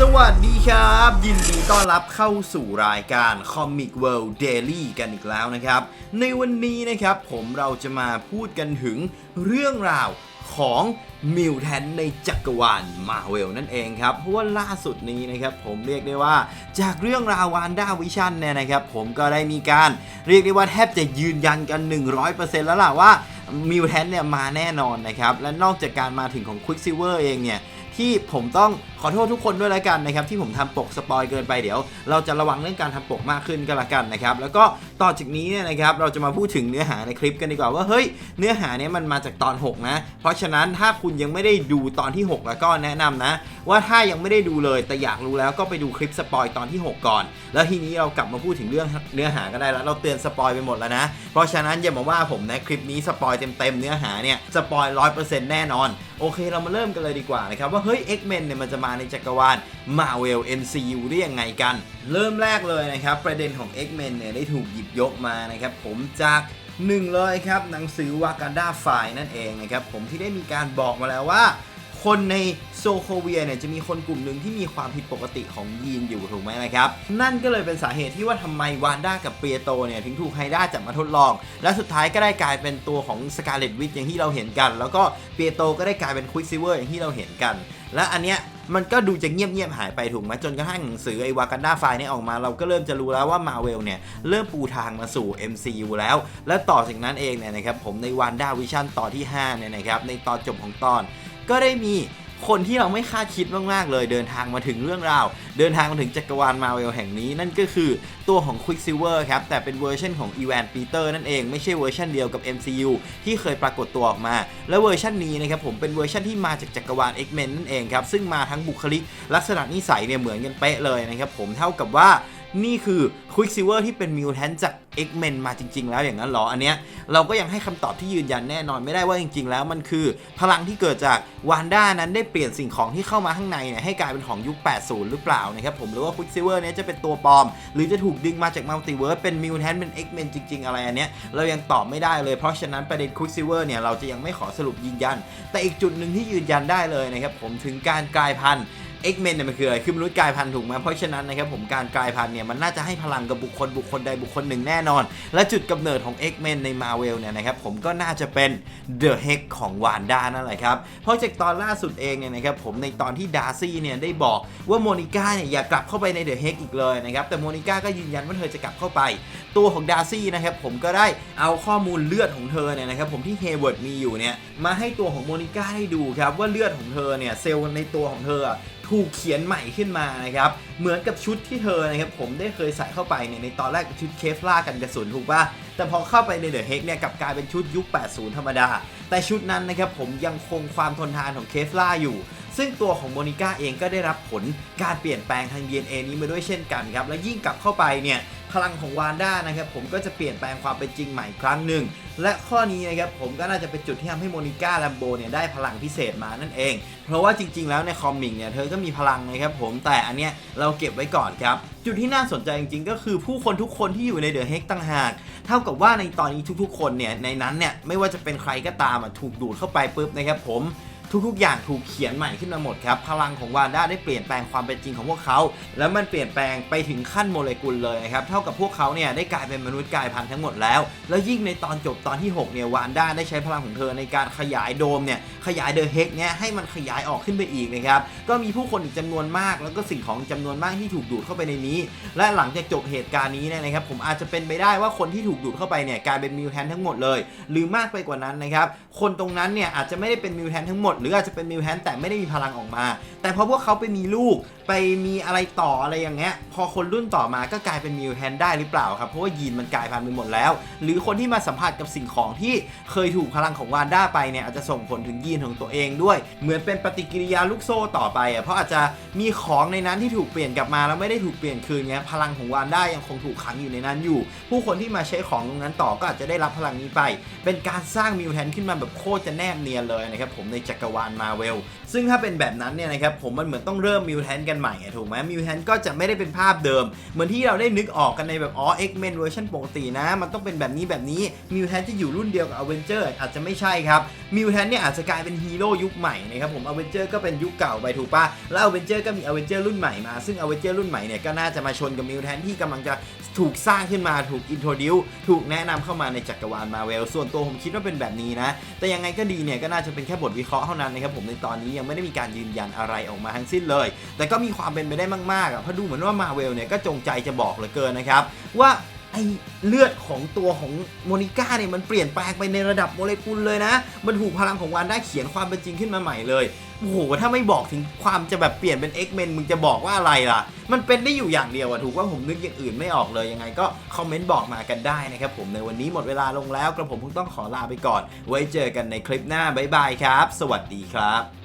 สวัสดีครับ ยินดีต้อนรับเข้าสู่รายการ Comic World Daily กันอีกแล้วนะครับ ในวันนี้นะครับผมเราจะมาพูดกันถึงเรื่องราวของมิวแทนในจักรวาลมาเวลนั่นเองครับ เพราะว่าล่าสุดนี้นะครับผมเรียกได้ว่าจากเรื่องราววานด้าวิชันเนี่ยนะครับ ผมก็ได้มีการเรียกได้ว่าแทบจะยืนยันกัน 100%แล้วล่ะว่ามิวแทนเนี่ยมาแน่นอนนะครับ และนอกจากการมาถึงของ Quicksilver เองเนี่ยที่ผมต้อง ขอโทษทุกคนด้วยแล้วกันนะครับที่ผมทำปกสปอยเกินไปเดี๋ยว เราจะระวังเรื่องการทำปกมากขึ้นก็แล้วกันนะครับแล้วก็ต่อจากนี้เนี่ยนะครับเราจะมาพูดถึงเนื้อหาในคลิปกันดีกว่าว่าเฮ้ยเนื้อหาเนี้ยมันมาจากตอน 6 นะ เพราะฉะนั้นถ้าคุณยังไม่ได้ดูตอนที่ 6 แล้วก็แนะนำนะ ว่าถ้ายังไม่ได้ดูเลยแต่อยากรู้แล้วก็ไปดูคลิปสปอยตอนที่ 6 ก่อน แล้วทีนี้เรากลับมาพูดถึงเรื่องเนื้อหาก็ได้แล้วเราเตือนสปอยไปหมดแล้วนะเพราะฉะนั้นอย่ามาว่าผมนะคลิปนี้สปอยเต็มๆเนื้อหาเนี่ยสปอยร้อยเปอร์เซ็นต์แน่นอนโอเคเรามาเริ่มกันเลยดีกว่านะครับว่าเฮ้ย X-Men เนี่ยมันจะมาในจักรวาล Marvel MCU ได้ยังไงกัน เริ่มแรกเลยนะครับ ประเด็นของ X-Men เนี่ยได้ถูกหยิบยกมานะครับผมจากหนึ่งเลยครับ หนังสือ Wakanda File นั่นเองนะครับผมที่ได้มีการบอกมาแล้วว่า คนในโซโคเวียเนี่ยจะมีคนกลุ่มหนึ่งที่มีความผิดปกติของยีนอยู่ถูกไหมนะครับ นั่นก็เลยเป็นสาเหตุที่ว่าทำไมวานด้ากับเปียโตเนี่ยถึงถูกไฮด้าจับมาทดลอง และสุดท้ายก็ได้กลายเป็นตัวของสกาเลตวิทอย่างที่เราเห็นกัน แล้วก็เปียโตก็ได้กลายเป็นควิกซิเวอร์อย่างที่เราเห็นกัน และอันเนี้ยมันก็ดูจะเงียบๆหายไปถูกไหมจนกระทั่งหนังสือไอ้วากันดาไฟเนี่ยออกมา เราก็เริ่มจะรู้แล้วว่ามาเวลเนี่ย เริ่มปูทางมาสู่ MCU แล้ว และต่อจากนั้นเองเนี่ยนะครับผมในวันด้าวิชั่นตอนที่5เนี่ยนะครับในตอนจบของตอนก็ได้มี คนที่เราไม่คาดคิดมากๆ เลยเดินทางมาถึงเรื่องราว เดินทางมาถึงจักรวาลมาเวลแห่งนี้ นั่นก็คือตัวของ Quicksilver ครับ แต่เป็นเวอร์ชันของ e v a n Peter นั่นเองไม่ใช่เวอร์ชันเดียวกับ MCU ที่เคยปรากฏตัวออกมา และเวอร์ชันนี้นะครับผมเป็นเวอร์ชันที่มาจากจักรวาล X-Men นั่นเองครับ ซึ่งมาทั้งบุคลิก ลักษณะนิสัยเนี่ยเหมือนกันเป๊ะเลยนะครับผมเท่ากับว่านี่คือ Quicksilver ที่เป็นมิวแทนจาก X-Men มาจริง ๆ แล้วอย่างนั้นหรออันเนี้ยเราก็ยังให้คำตอบที่ยืนยันแน่นอนไม่ได้ว่าจริง ๆ แล้วมันคือ พลังที่เกิดจากวานด้านั้นได้เปลี่ยนสิ่งของที่เข้ามาข้างในเนี่ยให้กลายเป็นของยุค 80 หรือเปล่านะครับผมหรือว่า Quicksilver เนี้ยจะเป็นตัวปลอม หรือจะถูกดึงมาจากมัลติเวิร์สเป็นมิวแทนเป็น X-Men จริง ๆ อะไรอันเนี้ยเรายังตอบไม่ได้เลยเพราะฉะนั้นประเด็น Quicksilver เนี่ยเราจะยังไม่ขอสรุปยืนยัน แต่อีกจุดหนึ่งที่ยืนยันได้เลยนะครับผมถึงการกลายพันธุ์ X-Men เนี่ยมันคืออะไรคือมนุษย์กลายพันธุ์ถูกไหมเพราะฉะนั้นนะครับผมการกลายพันธุ์เนี่ยมันน่าจะให้พลังกับบุคคลบุคคลใดบุคคลหนึ่งแน่นอน และจุดกำเนิดของ X-Men ใน Marvel เนี่ยนะครับผมก็น่าจะเป็น The Hex ของวานด้านั่นแหละครับเพราะจากตอนล่าสุดเองเนี่ยนะครับผมในตอนที่ดาร์ซี่เนี่ยได้บอกว่าโมนิก้าเนี่ยอย่ากลับเข้าไปใน The Hex อีกเลยนะครับแต่โมนิก้าก็ยืนยันว่าเธอจะกลับเข้าไป ตัวของดาร์ซี่นะครับผมก็ได้เอาข้อมูลเลือดของเธอเนี่ยนะครับผมที่เฮเวิร์ดมีอยู่เนี่ยมาให้ตัวของโมนิก้าให้ดูครับว่าเลือดของเธอเนี่ยเซลล์ในตัวของเธอถูกเขียนใหม่ขึ้นมานะครับ เหมือนกับชุดที่เธอนะครับผมได้เคยใส่เข้าไปเนี่ยในตอนแรกเป็นชุดเคฟล่ากันกระสุนถูกป่ะ แต่พอเข้าไปในเดอะเฮกเนี่ยกลับกลายเป็นชุดยุค 80 ธรรมดา แต่ชุดนั้นนะครับผมยังคงความทนทานของเคฟล่าอยู่ซึ่งตัวของโมนิก้าเองก็ได้รับผลการเปลี่ยนแปลงทาง DNA นี้มาด้วยเช่นกันครับ และยิ่งกลับเข้าไปเนี่ย พลังของวานด้านะครับผมก็จะเปลี่ยนแปลงความเป็นจริงใหม่อีกครั้งหนึ่ง และข้อนี้นะครับผมก็น่าจะเป็นจุดที่ทำให้โมนิก้าแลมโบเนี่ยได้พลังพิเศษมานั่นเอง เพราะว่าจริง ๆ แล้วในคอมิกเนี่ยเธอก็มีพลังนะครับผมแต่อันเนี้ยเราเก็บไว้ก่อนครับจุดที่น่าสนใจจริงๆ ก็คือผู้คนทุกคนที่อยู่ในเดอะเฮกต่างหาก เท่ากับว่าในตอนนี้ทุกๆ คนเนี่ยในนั้นเนี่ยไม่ว่าจะเป็นใครก็ตามอะถูกดูดเข้าไปปุ๊บนะครับผม ทุกๆ อย่างถูกเขียนใหม่ขึ้นมาหมดครับ พลังของวานด้าได้เปลี่ยนแปลงความเป็นจริงของพวกเขา แล้วมันเปลี่ยนแปลงไปถึงขั้นโมเลกุลเลยครับ เท่ากับพวกเขาเนี่ยได้กลายเป็นมนุษย์กายพันธุ์ทั้งหมดแล้ว แล้วยิ่งในตอนจบตอนที่ 6 เนี่ยวานด้าได้ใช้พลังของเธอในการขยายโดมเนี่ย ขยายเดอะเฮกเนี่ยให้มันขยายออกขึ้นไปอีกนะครับ ก็มีผู้คนอีกจำนวนมาก แล้วก็สิ่งของจำนวนมากที่ถูกดูดเข้าไปในนี้ และหลังจากจบเหตุการณ์นี้เนี่ยนะครับ ผมอาจจะเป็นไปได้ว่าคนที่ถูกดูดเข้าไปเนี่ยกลายเป็นมิวแทนทั้งหมดเลย หรือมากไปกว่านั้นนะครับ คนตรงนั้นเนี่ยอาจจะไม่ได้เป็นมิวแทนทั้งหมดหรืออาจจะเป็นมิวแฮนแต่ไม่ได้มีพลังออกมา แต่พอพวกเขาไปมีลูกไปมีอะไรต่ออะไรอย่างเงี้ยพอคนรุ่นต่อมาก็กลายเป็นมิวแทนได้หรือเปล่าครับ เพราะว่ายีนมันกลายพันธุ์ไปหมดแล้ว หรือคนที่มาสัมผัสกับสิ่งของที่เคยถูกพลังของวานด้าไปเนี่ยอาจจะส่งผลถึงยีนของตัวเองด้วย เหมือนเป็นปฏิกิริยาลูกโซ่ต่อไปอะเพราะอาจจะมีของในนั้นที่ถูกเปลี่ยนกลับมาแล้วไม่ได้ถูกเปลี่ยนคืนเงี้ยพลังของวานด้ายังคงถูกขังอยู่ในนั้นอยู่ ผู้คนที่มาใช้ของตรงนั้นต่อก็อาจจะได้รับพลังนี้ไป เป็นการสร้างมิวแทนขึ้นมาแบบโคตรจะแนบเนียนเลยนะครับผมในจักรวาลมาเวลซึ่งถ้าเป็นแบบนั้นเนี่ยนะครับผมมันเหมือนต้องเริ่มมิวแทนกันกันใหม่อะถูกไหมมิวแทนก็จะไม่ได้เป็นภาพเดิม เหมือนที่เราได้นึกออกกันในแบบอ๋อ X-Men เวอร์ชันปกตินะ มันต้องเป็นแบบนี้แบบนี้มิวแทนจะอยู่รุ่นเดียวกับอเวนเจอร์อาจจะไม่ใช่ครับมิวแทนเนี่ยอาจจะกลายเป็นฮีโร่ยุคใหม่นะครับผมอเวนเจอร์ก็เป็นยุคเก่าไปถูกปะแล้วอเวนเจอร์ก็มีอเวนเจอร์รุ่นใหม่มาซึ่งอเวนเจอร์รุ่นใหม่เนี่ยก็น่าจะมาชนกับมิวแทนที่กำลังจะถูกสร้างขึ้นมาถูกอินโทรดิวถูกแนะนำเข้ามาในจักรวาลมาเวลส่วนตัวผมคิดว่าเป็นแบบนี้นะ แต่ยังไงก็ดีเนี่ยก็น่าจะเป็นแค่บทวิเคราะห์เท่านั้นนะครับผมในตอนนี้ยังไม่ได้มีการยืนยันอะไรออกมาทั้งสิ้นเลย แต่ก็มีความเป็นไปได้มากๆอะเพราะดูเหมือนว่ามาเวลเนี่ยก็จงใจจะบอกเหลือเกินนะครับ ว่าไอเลือดของตัวของโมนิก้าเนี่ยมันเปลี่ยนแปลงไปในระดับโมเลกุลเลยนะ มันถูกพลังของวานได้เขียนความเป็นจริงขึ้นมาใหม่เลยโอ้โหถ้าไม่บอกถึงความจะแบบเปลี่ยนเป็น X-Men มึงจะบอกว่าอะไรล่ะ มันเป็นได้อยู่อย่างเดียวอะถูกว่าผมนึกอย่างอื่นไม่ออกเลยยังไงก็คอมเมนต์บอกมากันได้นะครับผมในวันนี้หมดเวลาลงแล้วกระผมคงต้องขอลาไปก่อน ไว้เจอกันในคลิปหน้าบ๊ายบายครับ สวัสดีครับ